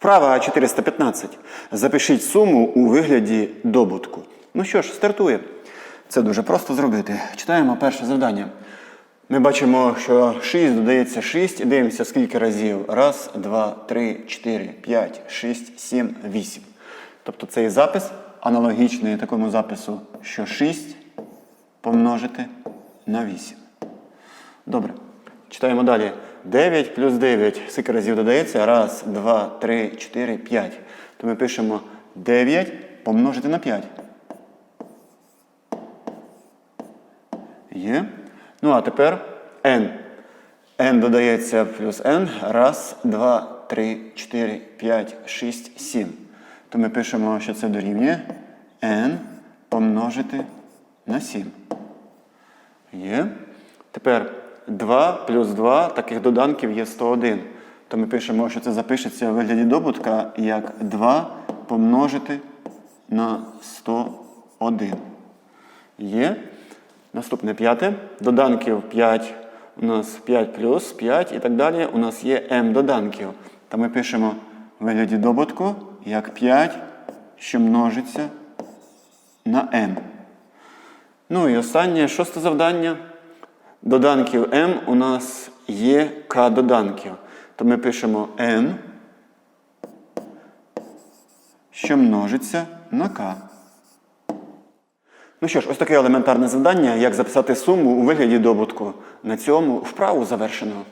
Вправа 415. Запишіть суму у вигляді добутку. Ну що ж, стартуємо. Це дуже просто зробити. Читаємо перше завдання. Ми бачимо, що 6 додається 6 і дивимося, скільки разів. Раз, два, три, чотири, п'ять, шість, сім, вісім. Тобто цей запис аналогічний такому запису, що 6 помножити на 8. Добре. Читаємо далі. 9 плюс 9. Скільки разів додається? Раз, два, три, чотири, п'ять. То ми пишемо 9 помножити на 5. Є. Ну, а тепер n. n додається плюс n. Раз, два, три, чотири, п'ять, шість, сім. То ми пишемо, що це дорівнює n помножити на 7. Є. Тепер 2 плюс 2 таких доданків є 101. То ми пишемо, що це запишеться у вигляді добутка як 2 помножити на 101. Є. Наступне п'яте. Доданків 5 у нас 5 плюс 5 і так далі. У нас є m доданків. То ми пишемо у вигляді добутку як 5, що множиться на m. Ну і останнє шосте завдання. Доданків m у нас є k доданків. То ми пишемо m, що множиться на k. Ну що ж, ось таке елементарне завдання, як записати суму у вигляді добутку. На цьому вправу завершено.